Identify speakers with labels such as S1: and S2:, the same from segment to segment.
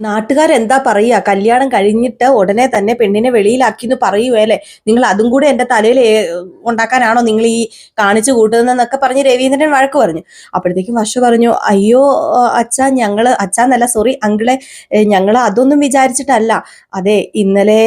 S1: നാട്ടുകാരെന്താ പറയുക? കല്യാണം കഴിഞ്ഞിട്ട് ഉടനെ തന്നെ പെണ്ണിനെ വെളിയിലാക്കി എന്ന് പറയുവല്ലേ? നിങ്ങൾ അതും കൂടെ എന്റെ തലയിൽ ഉണ്ടാക്കാനാണോ നിങ്ങൾ ഈ കാണിച്ചു കൂട്ടുന്നതെന്നൊക്കെ പറഞ്ഞ് രവീന്ദ്രൻ വഴക്ക് പറഞ്ഞു. അപ്പോഴത്തേക്കും വർഷ പറഞ്ഞു അയ്യോ അച്ഛാ ഞങ്ങൾ അച്ഛാന്നല്ല സോറി അങ്കിളെ ഞങ്ങൾ അതൊന്നും വിചാരിച്ചിട്ടല്ല. അതെ ഇന്നലെ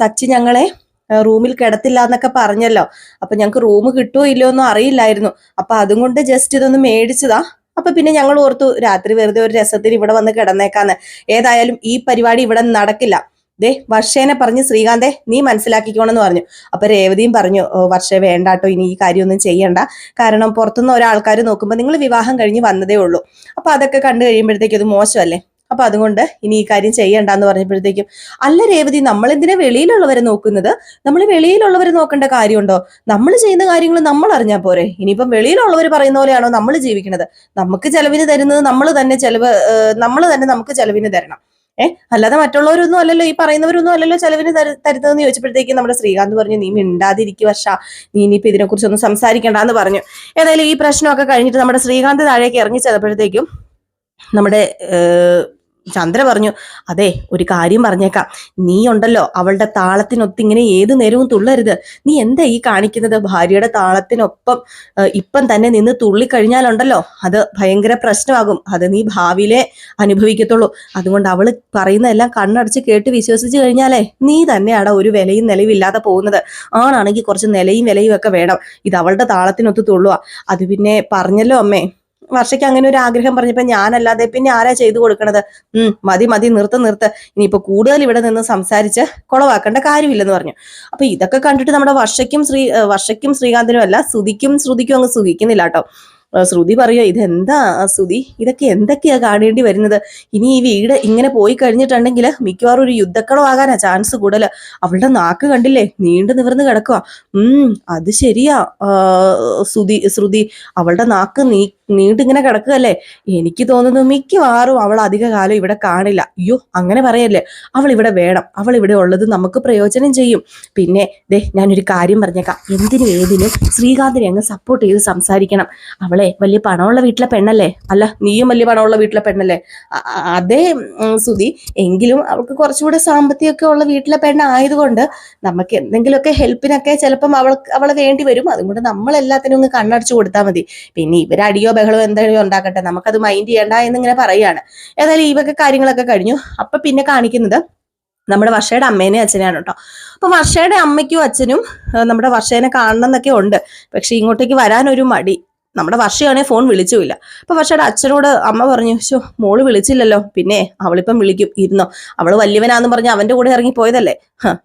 S1: സച്ചി ഞങ്ങളെ റൂമിൽ കിടത്തില്ല എന്നൊക്കെ പറഞ്ഞല്ലോ. അപ്പൊ ഞങ്ങൾക്ക് റൂം കിട്ടുമോ ഇല്ലയോ ഒന്നും അറിയില്ലായിരുന്നു. അപ്പൊ അതും കൊണ്ട് ജസ്റ്റ് ഇതൊന്ന് മേടിച്ചതാ. അപ്പൊ പിന്നെ ഞങ്ങൾ ഓർത്തു രാത്രി വെറുതെ ഒരു രസത്തിന് ഇവിടെ വന്ന് കിടന്നേക്കാന്ന്. ഏതായാലും ഈ പരിപാടി ഇവിടെ നടക്കില്ല. ദേ വർഷേനെ പറഞ്ഞു ശ്രീകാന്തെ നീ മനസ്സിലാക്കിക്കോണെന്ന് പറഞ്ഞു. അപ്പൊ രേവതിയും പറഞ്ഞു "ഓ, വർഷേ വേണ്ടാട്ടോ ഇനി ഈ കാര്യമൊന്നും ചെയ്യണ്ട. കാരണം പുറത്തുനിന്ന് ഒരാൾക്കാർ നോക്കുമ്പോൾ നിങ്ങൾ വിവാഹം കഴിഞ്ഞ് വന്നതേ ഉള്ളൂ. അപ്പൊ അതൊക്കെ കണ്ടു കഴിയുമ്പോഴത്തേക്കും അത് മോശമല്ലേ? അപ്പൊ അതുകൊണ്ട് ഇനി ഈ കാര്യം ചെയ്യണ്ടെന്ന് പറഞ്ഞപ്പോഴത്തേക്കും അല്ല രേവതി നമ്മൾ എന്തിനാ വെളിയിലുള്ളവരെ നോക്കുന്നത്? നമ്മൾ വെളിയിലുള്ളവരെ നോക്കേണ്ട കാര്യമുണ്ടോ? നമ്മൾ ചെയ്യുന്ന കാര്യങ്ങൾ നമ്മൾ അറിഞ്ഞാൽ പോരെ. ഇനിയിപ്പം വെളിയിലുള്ളവർ പറയുന്ന പോലെയാണോ നമ്മൾ ജീവിക്കുന്നത്? നമുക്ക് ചെലവിന് തരുന്നത് നമ്മൾ തന്നെ ചെലവ് നമ്മൾ തന്നെ നമുക്ക് ചെലവിന് തരണം. ഏഹ് അല്ലാതെ മറ്റുള്ളവരൊന്നും അല്ലല്ലോ ഈ പറയുന്നവരൊന്നും അല്ലല്ലോ ചെലവിന് തരു- തരുന്നതെന്ന് ചോദിച്ചപ്പോഴത്തേക്കും നമ്മുടെ ശ്രീകാന്ത് പറഞ്ഞു നീ മിണ്ടാതിരിക്കുക വർഷ. നീ ഇനിയിപ്പോ ഇതിനെ കുറിച്ചൊന്നും സംസാരിക്കണ്ടെന്ന് പറഞ്ഞു. ഏതായാലും ഈ പ്രശ്നമൊക്കെ കഴിഞ്ഞിട്ട് നമ്മുടെ ശ്രീകാന്ത് താഴേക്ക് ഇറങ്ങി ചെന്നപ്പോഴത്തേക്കും നമ്മുടെ ചന്ദ്ര പറഞ്ഞു അതെ ഒരു കാര്യം പറഞ്ഞേക്കാം. നീ ഉണ്ടല്ലോ അവളുടെ താളത്തിനൊത്തിങ്ങനെ ഏത് നേരവും തുള്ളരുത്. നീ എന്താ ഈ കാണിക്കുന്നത്? ഭാര്യയുടെ താളത്തിനൊപ്പം ഇപ്പം തന്നെ നിന്ന് തുള്ളിക്കഴിഞ്ഞാലുണ്ടല്ലോ അത് ഭയങ്കര പ്രശ്നമാകും. അത് നീ ഭാവിയിലെ അനുഭവിക്കത്തുള്ളൂ. അതുകൊണ്ട് അവൾ പറയുന്നതെല്ലാം കണ്ണടച്ച് കേട്ട് വിശ്വസിച്ച് കഴിഞ്ഞാലേ നീ തന്നെയാണ് ഒരു വിലയും നിലവില്ലാതെ പോകുന്നത്. ആണാണെങ്കിൽ കുറച്ച് നിലയും വിലയും ഒക്കെ വേണം. ഇത് അവളുടെ താളത്തിനൊത്ത് തുള്ളുക അത് പിന്നെ പറഞ്ഞല്ലോ അമ്മേ വർഷയ്ക്ക് അങ്ങനെ ഒരു ആഗ്രഹം പറഞ്ഞപ്പോ ഞാനല്ലാതെ പിന്നെ ആരാ ചെയ്തു കൊടുക്കണത്? ഉം മതി മതി നിർത്ത് നിർത്ത്. ഇനിയിപ്പോ കൂടുതൽ ഇവിടെ നിന്ന് സംസാരിച്ച് കുളവാക്കേണ്ട കാര്യമില്ലെന്ന് പറഞ്ഞു. അപ്പൊ ഇതൊക്കെ കണ്ടിട്ട് നമ്മുടെ വർഷയ്ക്കും ശ്രീ വർഷയ്ക്കും ശ്രീകാന്തിനും അല്ല ശ്രുതിക്കും ശ്രുതിക്കും അങ്ങ് സുഖിക്കുന്നില്ല കേട്ടോ. ശ്രുതി പറയുക ഇതെന്താ ശ്രുതി? ഇതൊക്കെ എന്തൊക്കെയാ കാണേണ്ടി വരുന്നത്? ഇനി ഈ വീട് ഇങ്ങനെ പോയി കഴിഞ്ഞിട്ടുണ്ടെങ്കിൽ മിക്കവാറും ഒരു യുദ്ധക്കളമാകാനാ ചാൻസ് കൂടുതൽ അവളുടെ നാക്ക് കണ്ടില്ലേ? നീണ്ടു നിവർന്ന് കിടക്കുക ഉം അത് ശരിയാ ശ്രുതി ശ്രുതി. അവളുടെ നാക്ക് നീ നീണ്ടിങ്ങനെ കിടക്കുകയല്ലേ? എനിക്ക് തോന്നുന്നു മിക്കവാറും അവൾ അധിക കാലം ഇവിടെ കാണില്ല. അയ്യോ അങ്ങനെ പറയല്ലേ? അവൾ ഇവിടെ വേണം. അവൾ ഇവിടെ ഉള്ളത് നമുക്ക് പ്രയോജനം ചെയ്യും. പിന്നെ ദേ ഞാനൊരു കാര്യം പറഞ്ഞേക്കാം. എന്തിനും ഏതിനും ശ്രീകാന്തിനെ അങ്ങ് സപ്പോർട്ട് ചെയ്ത് സംസാരിക്കണം. അവളെ വലിയ പണമുള്ള വീട്ടിലെ പെണ്ണല്ലേ? അല്ല നീയും വലിയ പണമുള്ള വീട്ടിലെ പെണ്ണല്ലേ? അതെ സുധി എങ്കിലും അവൾക്ക് കുറച്ചുകൂടെ സാമ്പത്തികമൊക്കെ ഉള്ള വീട്ടിലെ പെണ്ണായതുകൊണ്ട് നമുക്ക് എന്തെങ്കിലുമൊക്കെ ഹെൽപ്പിനൊക്കെ ചിലപ്പം അവൾ അവളെ വേണ്ടി വരും. അതുകൊണ്ട് നമ്മൾ എല്ലാത്തിനും ഒന്ന് കണ്ണടച്ചു കൊടുത്താൽ മതി. പിന്നെ ഇവരെ അടിയോ ബഹളോ എന്തെങ്കിലും ഉണ്ടാക്കട്ടെ. നമുക്കത് മൈൻഡ് ചെയ്യണ്ട എന്നിങ്ങനെ പറയുകയാണ് ഏതായാലും ഈ കാര്യങ്ങളൊക്കെ കഴിഞ്ഞു. അപ്പൊ പിന്നെ കാണിക്കുന്നത് നമ്മുടെ വർഷയുടെ അമ്മേനെയും അച്ഛനെയാണ് കേട്ടോ. അപ്പൊ വർഷയുടെ അമ്മയ്ക്കും അച്ഛനും നമ്മുടെ വർഷേനെ കാണണം എന്നൊക്കെ ഉണ്ട്. പക്ഷെ ഇങ്ങോട്ടേക്ക് വരാനൊരു മടി. നമ്മുടെ വർഷയാണെങ്കിൽ ഫോൺ വിളിച്ചുമില്ല. അപ്പൊ വർഷയുടെ അച്ഛനോട് അമ്മ പറഞ്ഞു ശോ മോൾ വിളിച്ചില്ലല്ലോ. പിന്നെ അവളിപ്പം വിളിക്കും ഇരുന്നോ. അവൾ വലിയവനാന്ന് പറഞ്ഞ് അവന്റെ കൂടെ ഇറങ്ങി പോയതല്ലേ?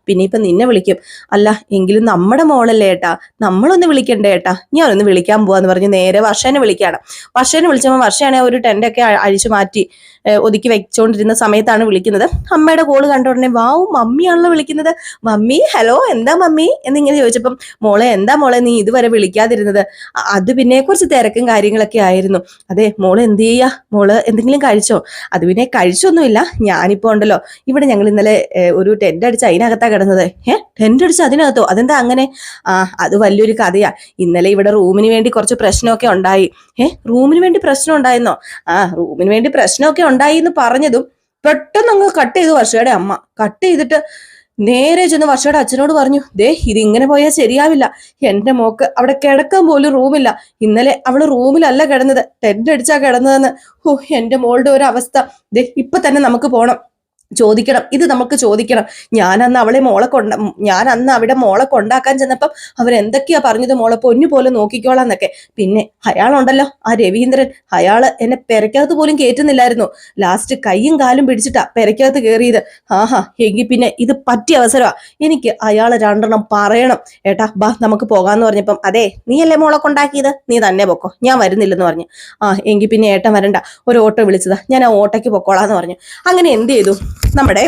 S1: പിന്നെ ഇപ്പൊ നിന്നെ വിളിക്കും. അല്ല എങ്കിലും നമ്മുടെ മോളല്ലേ ഏട്ടാ. നമ്മളൊന്ന് വിളിക്കണ്ടേ ഏട്ടാ. ഞാനൊന്ന് വിളിക്കാൻ പോവാന്ന് പറഞ്ഞ് നേരെ വർഷേനെ വിളിക്കാണ് വർഷേനെ വിളിച്ചപ്പോൾ വർഷയാണെ ഒരു ടെന്റൊക്കെ അഴിച്ചു മാറ്റി. ഒതുക്കി വെച്ചോണ്ടിരുന്ന സമയത്താണ് വിളിക്കുന്നത്. അമ്മയുടെ കോൾ കണ്ട ഉടനെ വാവ് മമ്മിയാണല്ലോ വിളിക്കുന്നത്. മമ്മി ഹലോ എന്താ മമ്മി? എന്നിങ്ങനെ ചോദിച്ചപ്പം മോളെ എന്താ മോളെ നീ ഇതുവരെ വിളിക്കാതിരുന്നത്? അത് പിന്നെ കുറച്ച് തിരക്കും കാര്യങ്ങളൊക്കെ ആയിരുന്നു. അതെ മോൾ എന്ത് ചെയ്യാ? മോൾ എന്തെങ്കിലും കഴിച്ചോ? അത് പിന്നെ കഴിച്ചൊന്നുമില്ല. ഞാനിപ്പോ ഉണ്ടല്ലോ. ഇവിടെ ഞങ്ങൾ ഇന്നലെ ഒരു ടെന്റ് അടിച്ച് അതിനകത്താ കിടന്നത്. ഏഹ് ടെന്റ് അടിച്ച് അതിനകത്തോ? അതെന്താ അങ്ങനെ? ആ അത് വലിയൊരു കഥയാ. ഇന്നലെ ഇവിടെ റൂമിന് വേണ്ടി കുറച്ച് പ്രശ്നമൊക്കെ ഉണ്ടായി. ഏഹ് റൂമിന് വേണ്ടി പ്രശ്നം ഉണ്ടായിരുന്നോ? ആ റൂമിന് വേണ്ടി പ്രശ്നമൊക്കെ ഉണ്ടായി എന്ന് പറഞ്ഞതും പെട്ടെന്ന് അങ്ങ് കട്ട് ചെയ്തു വർഷയുടെ അമ്മ. കട്ട് ചെയ്തിട്ട് നേരെ ചെന്ന് വർഷയുടെ അച്ഛനോട് പറഞ്ഞു ദേ ഇതിങ്ങനെ പോയാൽ ശരിയാവില്ല. എന്റെ മോക്ക് അവിടെ കിടക്കാൻ പോലും റൂമില്ല ഇന്നലെ അവൾ റൂമിലല്ല കിടന്നത്. ടെന്റ് അടിച്ചാ കിടന്നതെന്ന്. ഓ എന്റെ മോളുടെ ഒരു അവസ്ഥ. ദേ ഇപ്പൊ തന്നെ നമുക്ക് പോണം. ചോദിക്കണം. ഇത് നമുക്ക് ചോദിക്കണം. ഞാൻ അന്ന് അവളെ മോളെ കൊണ്ട ഞാൻ അന്ന് അവിടെ മോളെ കൊണ്ടാക്കാൻ ചെന്നപ്പം അവരെന്തൊക്കെയാ പറഞ്ഞത് മോളെ പൊന്നു പോലെ നോക്കിക്കോളാന്നൊക്കെ. പിന്നെ അയാളുണ്ടല്ലോ ആ രവീന്ദ്രൻ. അയാൾ എന്നെ പെരക്കകത്ത് പോലും കയറ്റുന്നില്ലായിരുന്നു ലാസ്റ്റ് കൈയും കാലും പിടിച്ചിട്ടാ പെരക്കകത്ത് കയറിയത് ആഹാ എങ്കിൽ പിന്നെ ഇത് പറ്റിയ അവസരമാ എനിക്ക് അയാൾ രണ്ടെണ്ണം പറയണം. ഏട്ടാ ബാ നമുക്ക് പോകാന്ന് പറഞ്ഞപ്പം അതെ നീയല്ലേ മോളെ കൊണ്ടാക്കിയത്? നീ തന്നെ പൊക്കോ. ഞാൻ വരുന്നില്ലെന്ന് പറഞ്ഞു. ആ എങ്കിൽ പിന്നെ ഏട്ടൻ വരണ്ട. ഒരു ഓട്ടോ വിളിച്ചതാ. ഞാൻ ആ ഓട്ടോയ്ക്ക് പൊക്കോളാന്ന് പറഞ്ഞു. അങ്ങനെ എന്ത് ചെയ്തു? നമ്മുടെ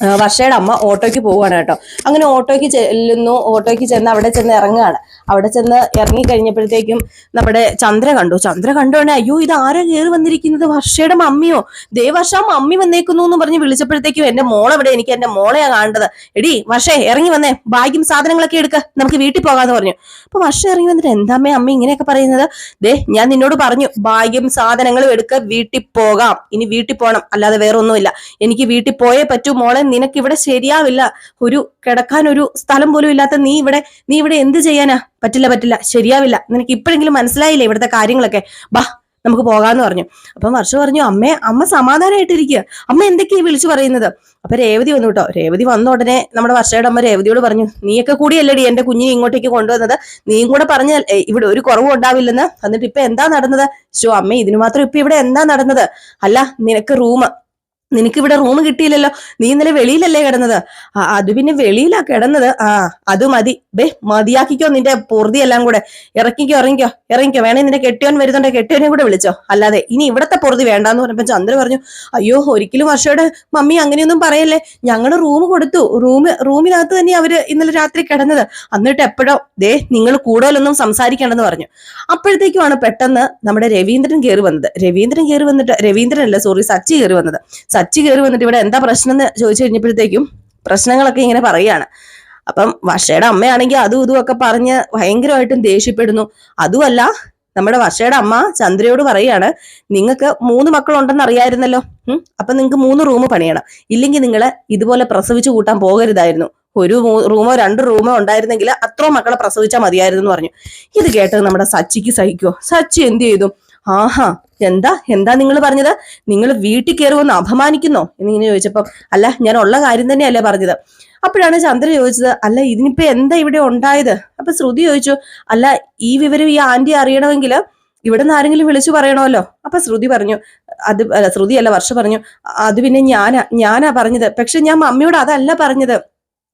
S1: വർഷയുടെ അമ്മ ഓട്ടോയ്ക്ക് പോവുകയാണ് കേട്ടോ. അങ്ങനെ ഓട്ടോയ്ക്ക് ചെല്ലുന്നു. ഓട്ടോയ്ക്ക് ചെന്ന് അവിടെ ചെന്ന് ഇറങ്ങുകയാണ്. അവിടെ ചെന്ന് ഇറങ്ങി കഴിഞ്ഞപ്പോഴത്തേക്കും നമ്മുടെ ചന്ദ്ര കണ്ടു. ചന്ദ്ര കണ്ടോണ്ടേ അയ്യോ ഇത് ആരാ കയറി വന്നിരിക്കുന്നത്? വർഷയുടെ മമ്മിയോ? ദേ വർഷ മമ്മി വന്നേക്കുന്നു എന്ന് പറഞ്ഞ് വിളിച്ചപ്പോഴത്തേക്കും എന്റെ മോളെവിടെ എനിക്ക് എന്റെ മോളെയാ കാണേണ്ടത്. എടി വർഷേ ഇറങ്ങി വന്നേ. ബാഗും സാധനങ്ങളൊക്കെ എടുക്ക. നമുക്ക് വീട്ടിൽ പോകാന്ന് പറഞ്ഞു. അപ്പൊ വർഷ ഇറങ്ങി വന്നിട്ട് എന്താമ്മേ അമ്മ ഇങ്ങനെയൊക്കെ പറയുന്നത്? ദേ ഞാൻ നിന്നോട് പറഞ്ഞു ബാഗും സാധനങ്ങളും എടുക്ക വീട്ടിൽ പോകാം. ഇനി വീട്ടിൽ പോകണം അല്ലാതെ വേറെ ഒന്നുമില്ല എനിക്ക് വീട്ടിൽ പോയേ പറ്റൂ മോളെ. നിനക്ക് ഇവിടെ ശരിയാവില്ല. ഒരു കിടക്കാൻ ഒരു സ്ഥലം പോലും ഇല്ലാത്ത നീ ഇവിടെ നീ ഇവിടെ എന്ത് ചെയ്യാനാ? പറ്റില്ല പറ്റില്ല. ശരിയാവില്ല. നിനക്ക് ഇപ്പോഴെങ്കിലും മനസ്സിലായില്ലേ ഇവിടുത്തെ കാര്യങ്ങളൊക്കെ? ബാ നമുക്ക് പോകാന്ന് പറഞ്ഞു. അപ്പം വർഷ പറഞ്ഞു അമ്മേ അമ്മ സമാധാനമായിട്ടിരിക്കുക അമ്മ എന്തൊക്കെയാ വിളിച്ചു പറയുന്നത്? അപ്പൊ രേവതി വന്നു കേട്ടോ. രേവതി വന്ന ഉടനെ നമ്മുടെ വർഷയുടെ അമ്മ രേവതിയോട് പറഞ്ഞു നീയൊക്കെ കൂടിയല്ലേടി എന്റെ കുഞ്ഞിനെ ഇങ്ങോട്ടേക്ക് കൊണ്ടുവന്നത്? നീയും കൂടെ പറഞ്ഞ ഇവിടെ ഒരു കുറവും ഉണ്ടാവില്ലെന്ന്? എന്നിട്ട് ഇപ്പൊ എന്താ നടന്നത്? ശോ അമ്മ ഇതിനു മാത്രം ഇപ്പൊ ഇവിടെ എന്താ നടന്നത്? അല്ല നിനക്ക് റൂം നിനക്ക് ഇവിടെ റൂം കിട്ടിയില്ലല്ലോ. നീ ഇന്നലെ വെളിയിലല്ലേ കിടന്നത്? അത് പിന്നെ വെളിയിലാ കിടന്നത്. ആ അത് മതി. ബേ മതിയാക്കിക്കോ നിന്റെ പൊറുതി എല്ലാം കൂടെ. ഇറക്കിക്കോ ഇറങ്ങിക്കോ ഇറങ്ങിക്കോ. വേണേ നിന്റെ കെട്ടിയോൻ വരുന്നുണ്ട്. കെട്ടിയോനെ കൂടെ വിളിച്ചോ. അല്ലാതെ ഇനി ഇവിടത്തെ പൊറുതി വേണ്ടാന്ന് പറഞ്ഞപ്പോ ചന്ദ്ര പറഞ്ഞു അയ്യോ ഒരിക്കലും വർഷയുടെ മമ്മി അങ്ങനെയൊന്നും പറയല്ലേ. ഞങ്ങൾ റൂം കൊടുത്തു. റൂം റൂമിനകത്ത് തന്നെ അവർ ഇന്നലെ രാത്രി കിടന്നത്. എന്നിട്ട് എപ്പോഴോ ദേ നിങ്ങൾ കൂടുതലൊന്നും സംസാരിക്കേണ്ടെന്ന് പറഞ്ഞു. അപ്പോഴത്തേക്കുമാണ് പെട്ടെന്ന് നമ്മുടെ രവീന്ദ്രൻ കയറി വന്നത്. രവീന്ദ്രൻ കയറി വന്നിട്ട് രവീന്ദ്രൻ അല്ല സോറി സച്ചി കയറി വന്നത്. സച്ചി കയറി വന്നിട്ട് ഇവിടെ എന്താ പ്രശ്നം എന്ന് ചോദിച്ചു കഴിഞ്ഞപ്പോഴത്തേക്കും പ്രശ്നങ്ങളൊക്കെ ഇങ്ങനെ പറയാണ്. അപ്പം വർഷയുടെ അമ്മയാണെങ്കിൽ അതും ഇതും ഒക്കെ പറഞ്ഞ് ഭയങ്കരമായിട്ടും ദേഷ്യപ്പെടുന്നു. അതുമല്ല നമ്മുടെ വർഷയുടെ അമ്മ ചന്ദ്രയോട് പറയാണ് നിങ്ങൾക്ക് മൂന്ന് മക്കളുണ്ടെന്ന് അറിയായിരുന്നല്ലോ. അപ്പൊ നിങ്ങൾക്ക് മൂന്ന് റൂം പണിയണം. ഇല്ലെങ്കിൽ നിങ്ങൾ ഇതുപോലെ പ്രസവിച്ചു കൂട്ടാൻ പോകരുതായിരുന്നു. ഒരു റൂമോ രണ്ട് റൂമോ ഉണ്ടായിരുന്നെങ്കിൽ അത്രയും മക്കളെ പ്രസവിച്ചാൽ മതിയായിരുന്നു എന്ന് പറഞ്ഞു. ഇത് കേട്ടത് നമ്മുടെ സച്ചിക്ക് സഹിക്കോ സച്ചി എന്ത് ചെയ്തു? ആഹാ എന്താ എന്താ നിങ്ങൾ പറഞ്ഞത്? നിങ്ങൾ വീട്ടിൽ കയറി വന്ന് അപമാനിക്കുന്നോ? എന്നിങ്ങനെ ചോദിച്ചപ്പം അല്ല ഞാൻ ഉള്ള കാര്യം തന്നെയല്ലേ പറഞ്ഞത്. അപ്പോഴാണ് ചന്ദ്ര ചോദിച്ചത് അല്ല ഇതിനിപ്പോ എന്താ ഇവിടെ ഉണ്ടായത്? അപ്പൊ ശ്രുതി ചോദിച്ചു അല്ല ഈ വിവരം ഈ ആന്റി അറിയണമെങ്കിൽ ഇവിടെ നിന്ന് ആരെങ്കിലും വിളിച്ചു പറയണമല്ലോ. അപ്പൊ ശ്രുതി പറഞ്ഞു അത് അല്ല ശ്രുതി അല്ല വർഷ പറഞ്ഞു അത് പിന്നെ ഞാനാ ഞാനാ പറഞ്ഞത്. പക്ഷെ ഞാൻ മമ്മിയോട് അതല്ല പറഞ്ഞത്.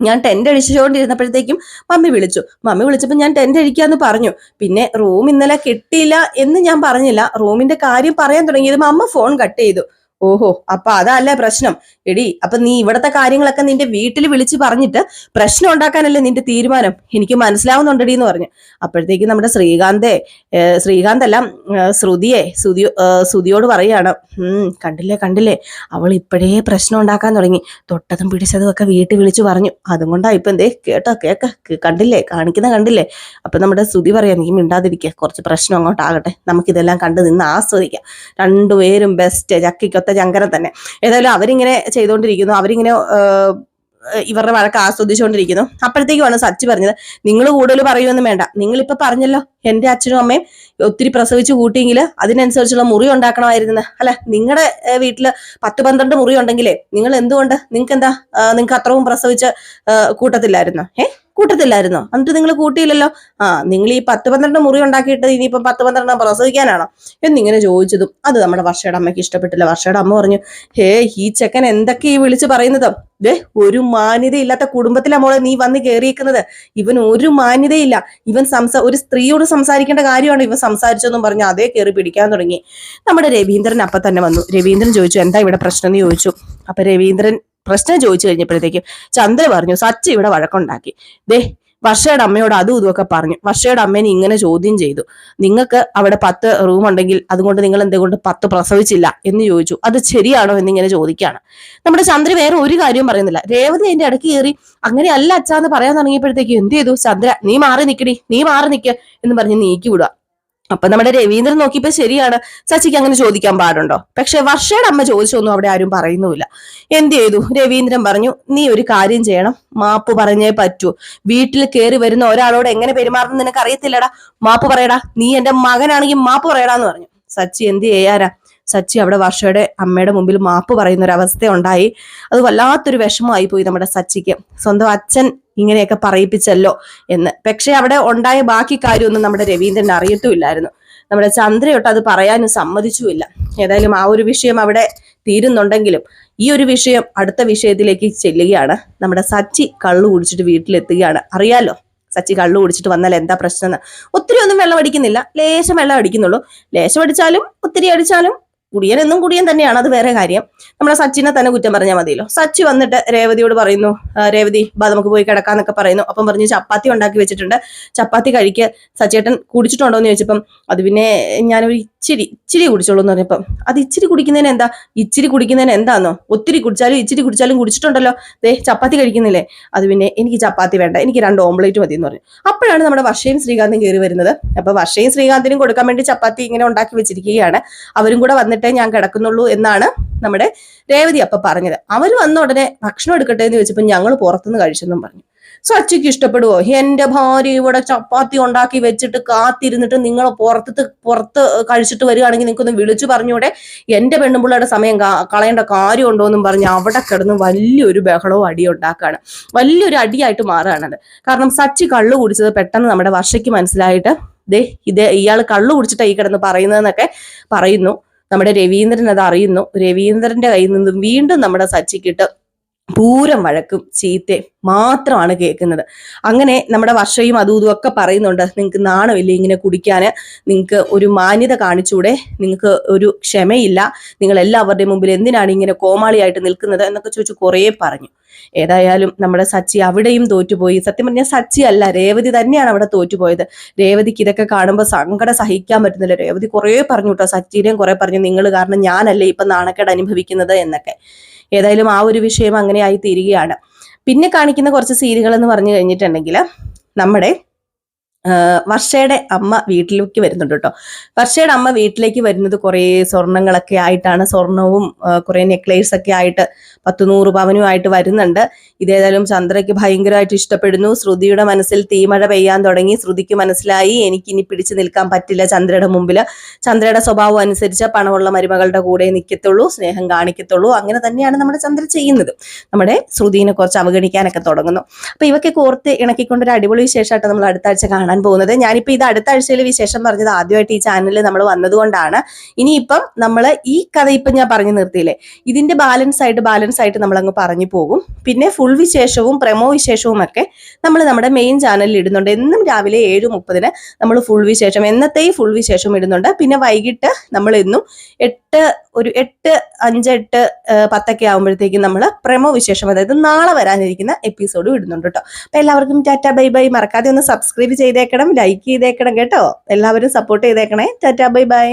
S1: ഞാൻ ടെന്റ് അടിച്ചുകൊണ്ടിരുന്നപ്പോഴത്തേക്കും മമ്മി വിളിച്ചു. മമ്മി വിളിച്ചപ്പോൾ ഞാൻ ടെന്റ് അടിക്കാന്ന് പറഞ്ഞു. പിന്നെ റൂം ഇന്നലെ കിട്ടിയില്ല എന്ന് ഞാൻ പറഞ്ഞില്ല. റൂമിന്റെ കാര്യം പറയാൻ തുടങ്ങിയത് അമ്മ ഫോൺ കട്ട് ചെയ്തു. ഓഹോ അപ്പൊ അതല്ലേ പ്രശ്നം? എടി അപ്പൊ നീ ഇവിടത്തെ കാര്യങ്ങളൊക്കെ നിന്റെ വീട്ടിൽ വിളിച്ച് പറഞ്ഞിട്ട് പ്രശ്നം ഉണ്ടാക്കാനല്ലേ നിന്റെ തീരുമാനം? എനിക്ക് മനസ്സിലാവുന്നുണ്ടടി എന്ന് പറഞ്ഞു. അപ്പോഴത്തേക്ക് നമ്മുടെ ശ്രീകാന്തേ ഏഹ് ശ്രീകാന്ത് അല്ല ഏഹ് ശ്രുതിയെ ശ്രുതി ശ്രുതിയോട് പറയാണ് ഉം കണ്ടില്ലേ കണ്ടില്ലേ? അവൾ ഇപ്പോഴേ പ്രശ്നം ഉണ്ടാക്കാൻ തുടങ്ങി. തൊട്ടതും പിടിച്ചതും ഒക്കെ വീട്ടിൽ വിളിച്ചു പറഞ്ഞു. അതും കൊണ്ടാ ഇപ്പൊ എന്തേ? കേട്ടോ കേക്ക കണ്ടില്ലേ? കാണിക്കുന്ന കണ്ടില്ലേ? അപ്പൊ നമ്മുടെ ശ്രുതി പറയാ നീ മിണ്ടാതിരിക്കുക കുറച്ച് പ്രശ്നം അങ്ങോട്ടാകട്ടെ. നമുക്കിതെല്ലാം കണ്ടു നിന്ന് ആസ്വദിക്കാം. രണ്ടുപേരും ബെസ്റ്റ് ചക്കിക്കൊത്ത ചങ്കരം തന്നെ. ഏതായാലും അവരിങ്ങനെ ചെയ്തുകൊണ്ടിരിക്കുന്നു അവരിങ്ങനെ ഇവരുടെ വഴക്ക് ആസ്വദിച്ചുകൊണ്ടിരിക്കുന്നു അപ്പോഴത്തേക്കുമാണ് സച്ചി പറഞ്ഞത് നിങ്ങൾ കൂടുതൽ പറയുമെന്നും വേണ്ട. നിങ്ങളിപ്പോൾ പറഞ്ഞല്ലോ എന്റെ അച്ഛനും അമ്മയും ഒത്തിരി പ്രസവിച്ച് കൂട്ടിയെങ്കിൽ അതിനനുസരിച്ചുള്ള മുറി ഉണ്ടാക്കണമായിരുന്നു അല്ല നിങ്ങളുടെ വീട്ടിൽ പത്ത് പന്ത്രണ്ട് മുറി ഉണ്ടെങ്കിലേ നിങ്ങൾ എന്തുകൊണ്ട്? നിങ്ങൾക്ക് എന്താ നിങ്ങൾക്ക് അത്രയും പ്രസവിച്ച് കൂട്ടത്തില്ലായിരുന്നോ? ഏ? കൂട്ടത്തില്ലായിരുന്നോ? എന്നിട്ട് നിങ്ങൾ കൂട്ടിയില്ലല്ലോ? ആ നിങ്ങൾ ഈ പത്ത് പന്ത്രണ്ട് മുറി ഉണ്ടാക്കിയിട്ട് ഇനിയിപ്പം പത്ത് പന്ത്രണ്ട് പ്രസവിക്കാനാണോ? എന്നിങ്ങനെ ചോദിച്ചതും അത് നമ്മുടെ വർഷയുടെ അമ്മയ്ക്ക് ഇഷ്ടപ്പെട്ടില്ല. വർഷയുടെ അമ്മ പറഞ്ഞു ഹേ ഈ ചെക്കൻ എന്തൊക്കെ ഈ വിളിച്ച് പറയുന്നത്? ദേ ഒരു മാന്യതയില്ലാത്ത കുടുംബത്തിലെ മോളെ നീ വന്ന് കയറിയിരിക്കുന്നത് ഇവൻ ഒരു മാന്യതയില്ല. ഇവൻ സംസാ ഒരു സ്ത്രീയോട് സംസാരിക്കേണ്ട കാര്യമാണ് ഇവൻ സംസാരിച്ചതെന്നും പറഞ്ഞ് അതേ കയറി പിടിക്കാൻ തുടങ്ങി. നമ്മുടെ രവീന്ദ്രൻ അപ്പൊ തന്നെ വന്നു. രവീന്ദ്രൻ ചോദിച്ചു എന്താ ഇവിടെ പ്രശ്നം? എന്ന് ചോദിച്ചു. അപ്പൊ രവീന്ദ്രൻ പ്രശ്നം ചോദിച്ചു കഴിഞ്ഞപ്പോഴത്തേക്കും ചന്ദ്ര പറഞ്ഞു സച്ചി ഇവിടെ വഴക്കുണ്ടാക്കി. ദേ വർഷയുടെ അമ്മയോട് അതും ഇതുമൊക്കെ പറഞ്ഞു. വർഷയുടെ അമ്മേനെ ഇങ്ങനെ ചോദ്യം ചെയ്തു. നിങ്ങൾക്ക് അവിടെ പത്ത് റൂം ഉണ്ടെങ്കിൽ അതുകൊണ്ട് നിങ്ങൾ എന്തുകൊണ്ട് പത്ത് പ്രസവിച്ചില്ല? എന്ന് ചോദിച്ചു. അത് ശരിയാണോ? എന്നിങ്ങനെ ചോദിക്കുകയാണ്. നമ്മുടെ ചന്ദ്ര വേറെ ഒരു കാര്യവും പറയുന്നില്ല. രേവതി എന്റെ ഇടയ്ക്ക് കയറി അങ്ങനെയല്ല അച്ഛാന്ന് പറയാൻ തുടങ്ങിയപ്പോഴത്തേക്ക് എന്ത് ചെയ്തു? ചന്ദ്ര നീ മാറി നിൽക്കടി നീ മാറി നിക്ക് എന്ന് പറഞ്ഞ് നീക്കി വിടുക അപ്പൊ നമ്മുടെ രവീന്ദ്രൻ നോക്കിയപ്പോ ശരിയാണ്. ചച്ചിക്ക് അങ്ങനെ ചോദിക്കാൻ പാടുണ്ടോ? പക്ഷെ വർഷയുടെ അമ്മ ചോദിച്ചൊന്നും അവിടെ ആരും പറയുന്നുമില്ല. എന്ത് ചെയ്തു? രവീന്ദ്രൻ പറഞ്ഞു നീ ഒരു കാര്യം ചെയ്യണം. മാപ്പ് പറഞ്ഞേ പറ്റൂ. വീട്ടിൽ കയറി വരുന്ന ഒരാളോട് എങ്ങനെ പെരുമാറണം നിനക്ക് അറിയത്തില്ലടാ. മാപ്പ് പറയടാ. നീ എന്റെ മകനാണെങ്കിൽ മാപ്പ് പറയടാന്ന് പറഞ്ഞു. സച്ചി എന്ത് ചെയ്യാനാ? സച്ചി അവിടെ വർഷയുടെ അമ്മയുടെ മുമ്പിൽ മാപ്പ് പറയുന്ന ഒരു അവസ്ഥ ഉണ്ടായി അത് വല്ലാത്തൊരു വിഷമമായി പോയി നമ്മുടെ സച്ചിക്ക്. സ്വന്തം അച്ഛൻ ഇങ്ങനെയൊക്കെ പറയിപ്പിച്ചല്ലോ എന്ന്. പക്ഷെ അവിടെ ഉണ്ടായ ബാക്കി കാര്യമൊന്നും നമ്മുടെ രവീന്ദ്രൻ അറിയത്തുമില്ലായിരുന്നു. നമ്മുടെ ചന്ദ്രയൊട്ട് അത് പറയാനും സമ്മതിച്ചുമില്ല. ഏതായാലും ആ ഒരു വിഷയം അവിടെ തീരുന്നുണ്ടെങ്കിലും ഈ ഒരു വിഷയം അടുത്ത വിഷയത്തിലേക്ക് ചെല്ലുകയാണ്. നമ്മുടെ സച്ചി കള്ളു കുടിച്ചിട്ട് വീട്ടിലെത്തുകയാണ്. അറിയാലോ? സച്ചി കള്ളു കുടിച്ചിട്ട് വന്നാൽ എന്താ പ്രശ്നം ഒത്തിരി ഒന്നും വെള്ളം അടിക്കുന്നില്ല. ലേശം വെള്ളം അടിക്കുന്നുള്ളൂ. ലേശം അടിച്ചാലും ഒത്തിരി അടിച്ചാലും കുടിയൻ എന്നും കുടിയൻ തന്നെയാണ് അത് വേറെ കാര്യം. നമ്മളെ സച്ചിനെ തന്നെ കുറ്റം പറഞ്ഞാൽ മതിയല്ലോ. സച്ചി വന്നിട്ട് രേവതിയോട് പറയുന്നു രേവതി ബാ നമുക്ക് പോയി കിടക്കാന്നൊക്കെ പറയുന്നു. അപ്പം പറഞ്ഞ് ചപ്പാത്തി ഉണ്ടാക്കി വെച്ചിട്ടുണ്ട്. ചപ്പാത്തി കഴിക്കുക സച്ചേട്ടൻ കുടിച്ചിട്ടുണ്ടോ എന്ന് ചോദിച്ചപ്പം അത് പിന്നെ ഞാനൊരു ഇച്ചിരി ഇച്ചിരി കുടിച്ചോളൂ എന്ന് പറഞ്ഞപ്പം അത് ഇച്ചിരി കുടിക്കുന്നതിന് എന്താ? ഇച്ചിരി കുടിക്കുന്നതിന് എന്താന്നോ? ഒത്തിരി കുടിച്ചാലും ഇച്ചിരി കുടിച്ചാലും കുടിച്ചിട്ടുണ്ടല്ലോ. ദേ ചപ്പാത്തി കഴിക്കുന്നില്ലേ? അത് പിന്നെ എനിക്ക് ചപ്പാത്തി വേണ്ട എനിക്ക് രണ്ട് ഓംലേറ്റ് മതി എന്ന് പറഞ്ഞു. അപ്പോഴാണ് നമ്മുടെ വർഷയും ശ്രീകാന്തും കയറി വരുന്നത്. അപ്പൊ വർഷയും ശ്രീകാന്തിനും കൊടുക്കാൻ വേണ്ടി ചപ്പാത്തി ഇങ്ങനെ ഉണ്ടാക്കി വെച്ചിരിക്കുകയാണ്. അവരും കൂടെ വന്നിട്ടേ ഞാൻ കിടക്കുന്നുള്ളൂ എന്നാണ് നമ്മുടെ രേവതി അപ്പൊ പറഞ്ഞത്. അവർ വന്ന ഉടനെ ഭക്ഷണം എടുക്കട്ടെ എന്ന് ചോദിച്ചപ്പോൾ ഞങ്ങൾ പുറത്തുനിന്ന് കഴിച്ചെന്നും പറഞ്ഞു. സോ അച്ചയ്ക്ക് ഇഷ്ടപ്പെടുവോ? എന്റെ ഭാര്യ ഇവിടെ ചപ്പാത്തി ഉണ്ടാക്കി വെച്ചിട്ട് കാത്തിരുന്നിട്ട് നിങ്ങൾ പുറത്ത് പുറത്ത് കഴിച്ചിട്ട് വരികയാണെങ്കിൽ നിങ്ങൾക്കൊന്ന് വിളിച്ചു പറഞ്ഞൂടെ? എന്റെ പെണ്ണുമ്പിള്ളയുടെ സമയം കളയേണ്ട കാര്യമുണ്ടോ എന്നും പറഞ്ഞ് അവിടെ കിടന്ന് വലിയൊരു ബഹളവും അടിയും ഉണ്ടാക്കുകയാണ്. വലിയൊരു അടിയായിട്ട് മാറുകയാണത്. കാരണം സച്ചി കള്ളു കുടിച്ചത് പെട്ടെന്ന് നമ്മുടെ വർഷയ്ക്ക് മനസ്സിലായിട്ട് ദേ ഇത് ഇയാൾ കള്ളു കുടിച്ചിട്ടായി കിടന്ന് പറയുന്നതെന്നൊക്കെ പറയുന്നു. നമ്മുടെ രവീന്ദ്രൻ അത് അറിയുന്നു. രവീന്ദ്രന്റെ കയ്യിൽ നിന്നും വീണ്ടും നമ്മുടെ സച്ചിക്കിട്ട് പൂരം വഴക്കും ചീത്തയും മാത്രമാണ് കേൾക്കുന്നത്. അങ്ങനെ നമ്മുടെ വർഷയും അതും ഇതും ഒക്കെ പറയുന്നുണ്ട്. നിങ്ങൾക്ക് നാണമില്ല ഇങ്ങനെ കുടിക്കാൻ നിങ്ങൾക്ക് ഒരു മാന്യത കാണിച്ചൂടെ? നിങ്ങൾക്ക് ഒരു ക്ഷമയില്ല. നിങ്ങൾ എല്ലാവരുടെയും മുമ്പിൽ എന്തിനാണ് ഇങ്ങനെ കോമാളിയായിട്ട് നിൽക്കുന്നത് എന്നൊക്കെ ചോദിച്ചു കുറേ പറഞ്ഞു. ഏതായാലും നമ്മുടെ സച്ചി അവിടെയും തോറ്റുപോയി. സത്യം പറഞ്ഞാൽ സച്ചി അല്ല രേവതി തന്നെയാണ് അവിടെ തോറ്റുപോയത്. രേവതിക്ക് ഇതൊക്കെ കാണുമ്പോൾ സങ്കടം സഹിക്കാൻ പറ്റുന്നില്ല. രേവതി കുറേ പറഞ്ഞു കേട്ടോ സച്ചിനെയും കുറേ പറഞ്ഞു നിങ്ങൾ കാരണം ഞാനല്ലേ ഇപ്പം നാണക്കേട് അനുഭവിക്കുന്നത് എന്നൊക്കെ. ഏതായാലും ആ ഒരു വിഷയം അങ്ങനെ ആയി തീരുകയാണ്. പിന്നെ കാണിക്കുന്ന കുറച്ച് സീരികൾ എന്ന് പറഞ്ഞു കഴിഞ്ഞിട്ടുണ്ടെങ്കിൽ നമ്മുടെ വർഷയുടെ അമ്മ വീട്ടിലേക്ക് വരുന്നുണ്ട് കേട്ടോ. വർഷയുടെ അമ്മ വീട്ടിലേക്ക് വരുന്നത് കുറേ സ്വർണങ്ങളൊക്കെ ആയിട്ടാണ്. സ്വർണവും കുറേ നെക്ലേസ് ഒക്കെ ആയിട്ട് പത്ത് നൂറ് പവനുമായിട്ട് വരുന്നുണ്ട്. ഇതേതായാലും ചന്ദ്രയ്ക്ക് ഭയങ്കരമായിട്ട് ഇഷ്ടപ്പെടുന്നു. ശ്രുതിയുടെ മനസ്സിൽ തീമഴ പെയ്യാൻ തുടങ്ങി. ശ്രുതിക്ക് മനസ്സിലായി എനിക്ക് ഇനി പിടിച്ചു നിൽക്കാൻ പറ്റില്ല ചന്ദ്രയുടെ മുമ്പിൽ ചന്ദ്രയുടെ സ്വഭാവം അനുസരിച്ച് പണമുള്ള മരുമകളുടെ കൂടെ നിൽക്കത്തുള്ളൂ സ്നേഹം കാണിക്കത്തുള്ളൂ. അങ്ങനെ തന്നെയാണ് നമ്മുടെ ചന്ദ്ര ചെയ്യുന്നത്. നമ്മുടെ ശ്രുതിനെ കുറച്ച് അവഗണിക്കാനൊക്കെ തുടങ്ങുന്നു. അപ്പൊ ഇവയ്ക്ക് കോർത്ത് ഇണക്കിക്കൊണ്ടൊരു അടിപൊളി വിശേഷമായിട്ട് നമ്മൾ അടുത്ത ആഴ്ച കാണാൻ പോകുന്നത്. ഞാനിപ്പോ ഇത് അടുത്ത ആഴ്ചയിൽ വിശേഷം പറഞ്ഞത് ആദ്യമായിട്ട് ഈ ചാനലിൽ നമ്മൾ വന്നതുകൊണ്ടാണ്. ഇനിയിപ്പം നമ്മൾ ഈ കഥ ഇപ്പം ഞാൻ പറഞ്ഞു നിർത്തിയില്ലേ? ഇതിന്റെ ബാലൻസ് ആയിട്ട് ബാലൻസ് ആയിട്ട് നമ്മൾ അങ്ങ് പറഞ്ഞു പോകും. പിന്നെ ഫുൾ വിശേഷവും പ്രമോ വിശേഷവും ഒക്കെ നമ്മൾ നമ്മുടെ മെയിൻ ചാനലിൽ ഇടുന്നുണ്ട്. എന്നും രാവിലെ ഏഴ് മുപ്പതിന് നമ്മൾ ഫുൾ വിശേഷം എന്നത്തെയും ഫുൾ വിശേഷം ഇടുന്നുണ്ട്. പിന്നെ വൈകിട്ട് നമ്മൾ എന്നും എട്ട് ഒരു എട്ട് അഞ്ച് എട്ട് ആ, പത്തൊക്കെ ആകുമ്പോഴത്തേക്കും നമ്മൾ പ്രമോ വിശേഷം അതായത് നാളെ വരാനിരിക്കുന്ന എപ്പിസോഡ് ഇടുന്നുണ്ട് കേട്ടോ. അപ്പൊ എല്ലാവർക്കും ടാറ്റ ബൈ ബൈ. മറക്കാതെ ഒന്ന് സബ്സ്ക്രൈബ് ചെയ്തേക്കണം ലൈക്ക് ചെയ്തേക്കണം കേട്ടോ. എല്ലാവരും സപ്പോർട്ട് ചെയ്തേക്കണേ. Tata bye bye.